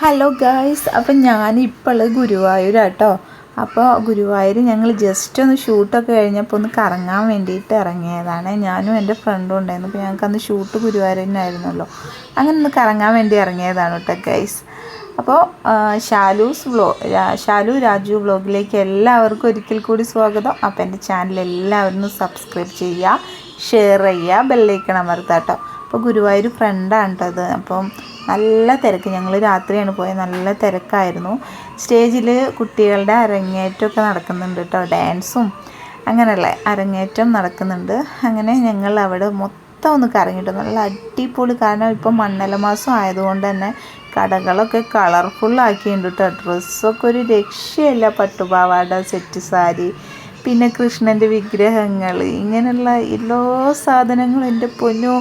Hello guys അപ്പം ഞാനിപ്പോൾ ഗുരുവായൂരാട്ടോ. അപ്പോൾ ഗുരുവായൂർ ഞങ്ങൾ ജസ്റ്റ് ഒന്ന് ഷൂട്ടൊക്കെ കഴിഞ്ഞപ്പോൾ ഒന്ന് കറങ്ങാൻ വേണ്ടിയിട്ട് ഇറങ്ങിയതാണ്. ഞാനും എന്റെ ഫ്രണ്ടും ഉണ്ടായിരുന്നു. അപ്പോൾ ഞങ്ങൾക്ക് അന്ന് ഷൂട്ട് ആയിരുന്നല്ലോ. അങ്ങനെ ഒന്ന് കറങ്ങാൻ വേണ്ടി ഇറങ്ങിയതാണ് കേട്ടോ ഗൈസ് അപ്പോൾ ഷാലൂസ് വ്ലോ ഷാലു രാജു വ്ലോഗിലേക്ക് എല്ലാവർക്കും ഒരിക്കൽ കൂടി സ്വാഗതം. അപ്പോൾ എന്റെ ചാനൽ എല്ലാവരും സബ്സ്ക്രൈബ് ചെയ്യുക ഷെയർ ചെയ്യുക ബെല്ലൈക്കണം അമർത്താം കേട്ടോ അപ്പോൾ ഗുരുവായൂർ ഫ്രണ്ടാണ് കേട്ടോ അത്. അപ്പം നല്ല തിരക്ക്. ഞങ്ങൾ രാത്രിയാണ് പോയത് നല്ല തിരക്കായിരുന്നു. സ്റ്റേജിൽ കുട്ടികളുടെ അരങ്ങേറ്റമൊക്കെ നടക്കുന്നുണ്ട് കേട്ടോ ഡാൻസും അങ്ങനെയുള്ള അരങ്ങേറ്റം നടക്കുന്നുണ്ട്. അങ്ങനെ ഞങ്ങൾ അവിടെ മൊത്തം ഒന്ന് കറങ്ങിയിട്ട് നല്ല അടിപൊളി. കാരണം ഇപ്പം മണ്ണല മാസം ആയതുകൊണ്ട് തന്നെ കടകളൊക്കെ കളർഫുൾ ആക്കിയിട്ടുണ്ട് കേട്ടോ ഡ്രസ്സൊക്കെ ഒരു രക്ഷയല്ല. പട്ടുപാവാട സെറ്റ് സാരി പിന്നെ കൃഷ്ണന്റെ വിഗ്രഹങ്ങൾ ഇങ്ങനെയുള്ള എല്ലാ സാധനങ്ങളും എന്റെ പൊന്നു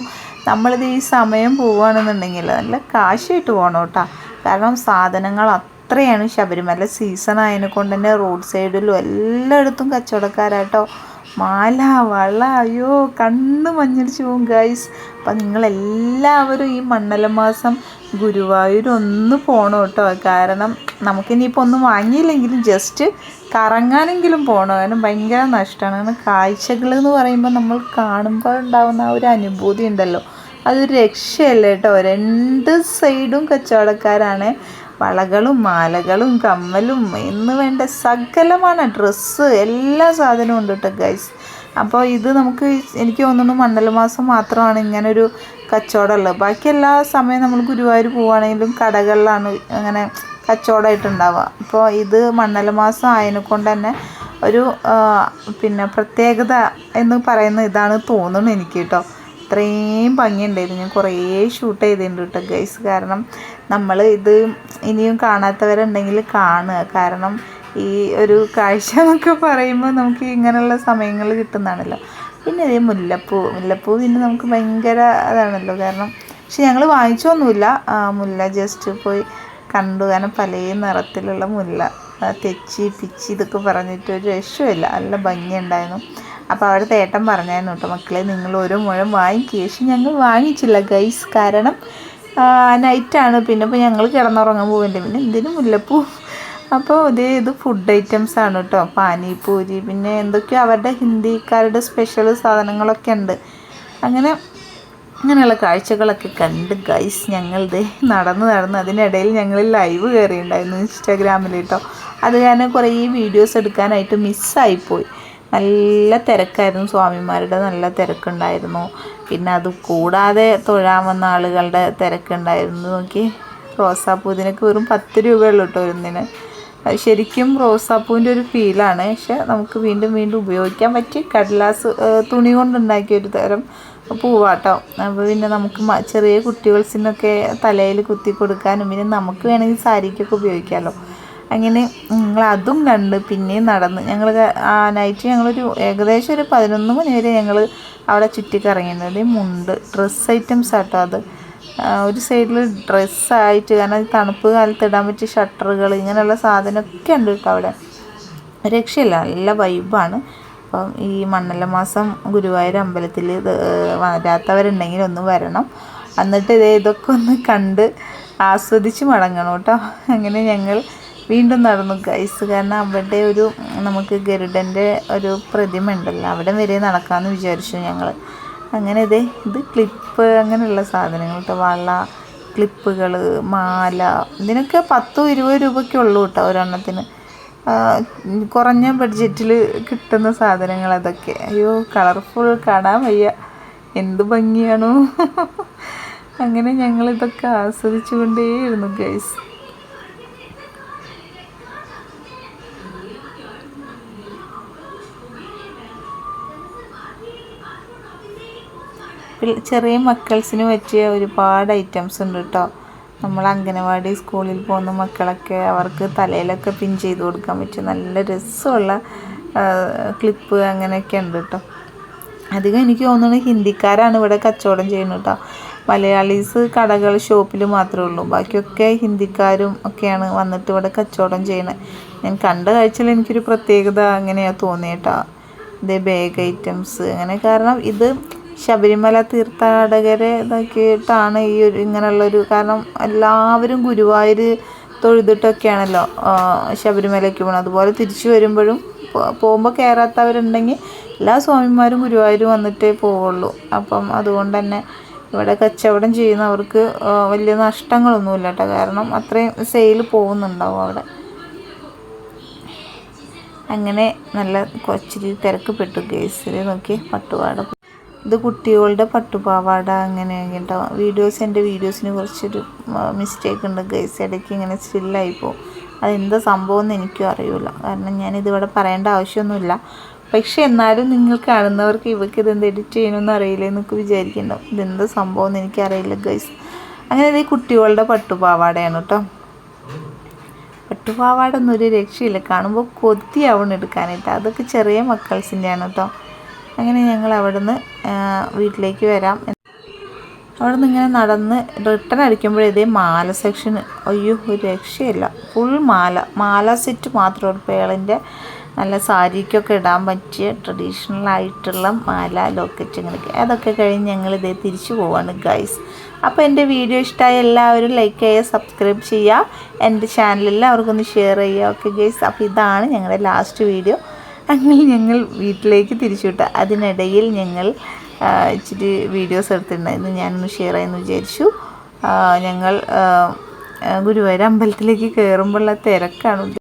നമ്മളിത് ഈ സമയം പോവുകയാണെന്നുണ്ടെങ്കിൽ നല്ല കാശായിട്ട് പോകണം കേട്ടോ കാരണം സാധനങ്ങൾ അത്രയാണ് ശബരിമല സീസൺ ആയതിനെ കൊണ്ട് തന്നെ റോഡ് സൈഡിലും എല്ലായിടത്തും കച്ചവടക്കാരാട്ടോ. മാല വള അയ്യോ കണ്ണ് മഞ്ഞടിച്ച് പോകും ഗൈസ് അപ്പം നിങ്ങളെല്ലാവരും ഈ മണ്ഡല മാസം ഗുരുവായൂർ ഒന്ന് പോകണം കേട്ടോ. കാരണം നമുക്കിനിയിപ്പോൾ ഒന്നും വാങ്ങിയില്ലെങ്കിലും ജസ്റ്റ് കറങ്ങാനെങ്കിലും പോകണം കാരണം ഭയങ്കര നഷ്ടമാണ് കാരണം കാഴ്ചകൾ എന്ന് പറയുമ്പോൾ നമ്മൾ കാണുമ്പോൾ ഉണ്ടാകുന്ന ആ ഒരു അനുഭൂതി ഉണ്ടല്ലോ. അതൊരു രക്ഷയല്ല കേട്ടോ. രണ്ട് സൈഡും കച്ചവടക്കാരാണ്. വളകളും മാലകളും കമ്മലും എന്ന് വേണ്ട സകലമാണ്. ഡ്രസ്സ് എല്ലാ സാധനവും ഉണ്ട് കേട്ടോ ഗൈസ് അപ്പോൾ ഇത് നമുക്ക് എനിക്ക് തോന്നുന്നു മണ്ഡല മാസം മാത്രമാണ് ഇങ്ങനൊരു കച്ചവടമുള്ളത്. ബാക്കി എല്ലാ സമയം നമ്മൾ ഗുരുവായൂർ പോവുകയാണെങ്കിലും കടകളിലാണ് അങ്ങനെ കച്ചവടമായിട്ടുണ്ടാവുക. അപ്പോൾ ഇത് മണ്ഡല മാസം ആയതിനെ കൊണ്ട് തന്നെ ഒരു പിന്നെ പ്രത്യേകത എന്ന് പറയുന്ന ഇതാണ് തോന്നുന്നു എനിക്ക് കേട്ടോ ഇത്രയും ഭംഗിയുണ്ടായിരുന്നു. ഞാൻ കുറേ ഷൂട്ട് ചെയ്തിട്ടുണ്ട് കേട്ടോ ഗൈസ് കാരണം നമ്മൾ ഇത് ഇനിയും കാണാത്തവരുണ്ടെങ്കിൽ കാണുക. കാരണം ഈ ഒരു കാഴ്ച എന്നൊക്കെ പറയുമ്പോൾ നമുക്ക് ഇങ്ങനെയുള്ള സമയങ്ങൾ കിട്ടുന്നതാണല്ലോ. പിന്നെ ഇതേ മുല്ലപ്പൂ. മുല്ലപ്പൂ പിന്നെ നമുക്ക് ഭയങ്കര അതാണല്ലോ. കാരണം പക്ഷെ ഞങ്ങൾ വാങ്ങിച്ചൊന്നുമില്ല. മുല്ല ജസ്റ്റ് പോയി കണ്ടു. കാരണം പല നിറത്തിലുള്ള മുല്ല. തെച്ചി പിച്ചി ഇതൊക്കെ പറഞ്ഞിട്ട് ഒരു രക്ഷമില്ല നല്ല ഭംഗിയുണ്ടായിരുന്നു. അപ്പോൾ അവിടുത്തെ ഏട്ടൻ പറഞ്ഞായിരുന്നു കേട്ടോ മക്കളെ നിങ്ങൾ ഓരോ മുഴം വാങ്ങിക്കുക പക്ഷെ ഞങ്ങൾ വാങ്ങിച്ചില്ല ഗൈസ് കാരണം നൈറ്റാണ് പിന്നെ ഇപ്പോൾ ഞങ്ങൾ കിടന്നുറങ്ങാൻ പോകുന്നുണ്ട് പിന്നെ എന്തിനും മുല്ലപ്പൂ? അപ്പോൾ ഇതേ ഇത് ഫുഡ് ഐറ്റംസ് ആണ് കേട്ടോ പാനിപൂരി പിന്നെ എന്തൊക്കെയോ അവരുടെ ഹിന്ദിക്കാരുടെ സ്പെഷ്യൽ സാധനങ്ങളൊക്കെ ഉണ്ട്. അങ്ങനെ അങ്ങനെയുള്ള കാഴ്ചകളൊക്കെ കണ്ട് ഗൈസ് ഞങ്ങളിത് നടന്ന് നടന്ന് അതിനിടയിൽ ഞങ്ങൾ ലൈവ് കയറിയിട്ടുണ്ടായിരുന്നു ഇൻസ്റ്റാഗ്രാമിൽ കേട്ടോ അത് ഞാൻ കുറേ വീഡിയോസ് എടുക്കാനായിട്ട് മിസ്സായിപ്പോയി നല്ല തിരക്കായിരുന്നു സ്വാമിമാരുടെ നല്ല തിരക്കുണ്ടായിരുന്നു. പിന്നെ അത് കൂടാതെ തൊഴാൻ വന്ന ആളുകളുടെ തിരക്കുണ്ടായിരുന്നു. നോക്കി റോസാപ്പൂ ഇതിനൊക്കെ വെറും പത്ത് രൂപയുള്ളൂ കേട്ടോ ഒന്നിന് അത് ശരിക്കും റോസാപ്പൂവിന്റെ ഒരു ഫീലാണ്. പക്ഷെ നമുക്ക് വീണ്ടും വീണ്ടും ഉപയോഗിക്കാൻ പറ്റി കടലാസ് തുണി കൊണ്ടുണ്ടാക്കിയ ഒരു തരം പൂവാട്ടോ. അപ്പോൾ പിന്നെ നമുക്ക് ചെറിയ കുട്ടികൾസിനൊക്കെ തലയിൽ കുത്തി കൊടുക്കാനും പിന്നെ നമുക്ക് വേണമെങ്കിൽ സാരിക്കൊക്കെ ഉപയോഗിക്കാമല്ലോ അങ്ങനെ ഞങ്ങൾ അതും കണ്ട് പിന്നെയും നടന്ന്. ഞങ്ങൾ ആ നൈറ്റ് ഞങ്ങളൊരു ഏകദേശം ഒരു പതിനൊന്ന് മണി വരെ ഞങ്ങൾ അവിടെ ചുറ്റിക്കറങ്ങിയിട്ടുണ്ട് മുണ്ട് ഡ്രസ്സ് ഐറ്റംസ് ആട്ടോ അത്. ഒരു സൈഡിൽ ഡ്രസ്സായിട്ട് കാരണം തണുപ്പ് കാലത്ത് ഇടാൻ പറ്റിയ ഷട്ടറുകൾ ഇങ്ങനെയുള്ള സാധനമൊക്കെ ഉണ്ട് കേട്ടോ അവിടെ. രക്ഷയില്ല നല്ല വൈബാണ് അപ്പം ഈ മണ്ണല്ല മാസം ഗുരുവായൂർ അമ്പലത്തിൽ വരാത്തവരുണ്ടെങ്കിൽ ഒന്ന് വരണം. എന്നിട്ട് ഇതേ ഇതൊക്കെ ഒന്ന് കണ്ട് ആസ്വദിച്ച് മടങ്ങണം കേട്ടോ. അങ്ങനെ ഞങ്ങൾ വീണ്ടും നടന്നു ഗൈസ് കാരണം അവിടെ ഒരു നമുക്ക് ഗരുഡന്റെ ഒരു പ്രതിമ ഉണ്ടല്ലോ അവിടെ വരെ നടക്കാമെന്ന് വിചാരിച്ചു ഞങ്ങൾ അങ്ങനെ ഇതേ ഇത് ക്ലിപ്പ് അങ്ങനെയുള്ള സാധനങ്ങൾ കേട്ടോ വള ക്ലിപ്പുകൾ മാല ഇതിനൊക്കെ പത്തോ ഇരുപത് രൂപയ്ക്ക് ഉള്ളൂ കേട്ടോ ഒരെണ്ണത്തിന്. കുറഞ്ഞ ബഡ്ജറ്റിൽ കിട്ടുന്ന സാധനങ്ങൾ അതൊക്കെ. അയ്യോ കളർഫുൾ കാണാൻ വയ്യ. എന്ത് ഭംഗിയാണോ. അങ്ങനെ ഞങ്ങളിതൊക്കെ ആസ്വദിച്ചു കൊണ്ടേയിരുന്നു ഗൈസ് ചെറിയ മക്കൾസിന് പറ്റിയ ഒരുപാട് ഐറ്റംസ് ഉണ്ട് കേട്ടോ നമ്മൾ അംഗനവാടി സ്കൂളിൽ പോകുന്ന മക്കളൊക്കെ അവർക്ക് തലയിലൊക്കെ പിൻ ചെയ്ത് കൊടുക്കാൻ പറ്റും നല്ല രസമുള്ള ക്ലിപ്പ് അങ്ങനെയൊക്കെ ഉണ്ട് കേട്ടോ അധികം എനിക്ക് തോന്നുന്നു ഹിന്ദിക്കാരാണ് ഇവിടെ കച്ചവടം ചെയ്യുന്നത് കേട്ടോ മലയാളീസ് കടകൾ ഷോപ്പിൽ മാത്രമേ ഉള്ളൂ. ബാക്കിയൊക്കെ ഹിന്ദിക്കാരും ഒക്കെയാണ് വന്നിട്ട് ഇവിടെ കച്ചവടം ചെയ്യുന്നത്. ഞാൻ കണ്ട കാഴ്ചയിൽ എനിക്കൊരു പ്രത്യേകത അങ്ങനെയാണ് തോന്നിയേട്ടോ ഇത് ബാഗ് ഐറ്റംസ് അങ്ങനെ കാരണം ഇത് ശബരിമല തീർത്ഥാടകരെ ഇതാക്കിയിട്ടാണ് ഈ ഒരു ഇങ്ങനെയുള്ളൊരു കാരണം. എല്ലാവരും ഗുരുവായൂർ തൊഴുതിട്ടൊക്കെയാണല്ലോ ശബരിമലയ്ക്ക് പോകുന്നത് അതുപോലെ തിരിച്ചു വരുമ്പോഴും പോകുമ്പോൾ കയറാത്തവരുണ്ടെങ്കിൽ എല്ലാ സ്വാമിമാരും ഗുരുവായൂർ വന്നിട്ടേ പോവുള്ളൂ. അപ്പം അതുകൊണ്ട് തന്നെ ഇവിടെ കച്ചവടം ചെയ്യുന്നവർക്ക് വലിയ നഷ്ടങ്ങളൊന്നുമില്ല കേട്ടോ കാരണം അത്രയും സെയിൽ പോകുന്നുണ്ടാവും അവിടെ. അങ്ങനെ നല്ല കൊച്ചിരി തിരക്ക് പെട്ടു കേസിൽ നോക്കി പട്ടുപാട ഇത് കുട്ടികളുടെ പട്ടുപാവാട അങ്ങനെ കേട്ടോ വീഡിയോസ് എന്റെ വീഡിയോസിന് കുറച്ചൊരു മിസ്റ്റേക്ക് ഉണ്ട്. ഗൈസ് ഇടയ്ക്ക് ഇങ്ങനെ സ്റ്റില്ലായി പോകും. അതെന്താ സംഭവം എന്ന് എനിക്കും അറിയില്ല കാരണം ഞാനിതിവിടെ പറയേണ്ട ആവശ്യമൊന്നുമില്ല. പക്ഷെ എന്നാലും നിങ്ങൾ കാണുന്നവർക്ക് ഇവർക്ക് ഇതെന്ത് എഡിറ്റ് ചെയ്യണമെന്ന് അറിയില്ല എന്നൊക്കെ വിചാരിക്കുന്നുണ്ടാവും ഇതെന്താ സംഭവം എന്ന് എനിക്കറിയില്ല ഗൈസ് അങ്ങനെ ഇത് കുട്ടികളുടെ പട്ടുപാവാടയാണ് കേട്ടോ. പട്ടുപാവാട ഒന്നും ഒരു രക്ഷയില്ല. കാണുമ്പോൾ കൊതിയാവണം എടുക്കാനായിട്ട്. അതൊക്കെ ചെറിയ മക്കൾസിന്റെയാണ് കേട്ടോ. അങ്ങനെ ഞങ്ങൾ അവിടുന്ന് വീട്ടിലേക്ക് വരാം. അവിടെ നിന്ന് ഇങ്ങനെ നടന്ന് റിട്ടേൺ അടിക്കുമ്പോഴേ ഇതേ മാല സെക്ഷൻ അയ്യോ ഒരു രക്ഷയില്ല. ഫുൾ മാല. മാല സെറ്റ് മാത്രമേ ഉള്ളൂ. പേളിന്റെ നല്ല സാരിക്കൊക്കെ ഇടാൻ പറ്റിയ ട്രഡീഷണൽ ആയിട്ടുള്ള മാല ലോക്കറ്റ് അങ്ങനെയൊക്കെ അതൊക്കെ കഴിഞ്ഞ് ഞങ്ങൾ ഇതേ തിരിച്ചു പോവാണ് ഗൈസ് അപ്പോൾ എന്റെ വീഡിയോ ഇഷ്ടമായ എല്ലാവരും ലൈക്ക് ചെയ്യുക സബ്സ്ക്രൈബ് ചെയ്യുക. എന്റെ ചാനൽ എല്ലാവർക്കും ഷെയർ ചെയ്യുക. ഓക്കെ ഗൈസ് അപ്പോൾ ഇതാണ് ഞങ്ങളുടെ ലാസ്റ്റ് വീഡിയോ അങ്ങനെ ഞങ്ങൾ വീട്ടിലേക്ക് തിരിച്ചു വിട്ടു. അതിനിടയിൽ ഞങ്ങൾ ഇച്ചിരി വീഡിയോസ് എടുത്തിട്ടുണ്ടായിരുന്നു. ഞാനൊന്ന് ഷെയർ ചെയ്യുന്നു വിചാരിച്ചു. ഞങ്ങൾ ഗുരുവായൂർ അമ്പലത്തിലേക്ക് കയറുമ്പോഴുള്ള തിരക്കാണ്.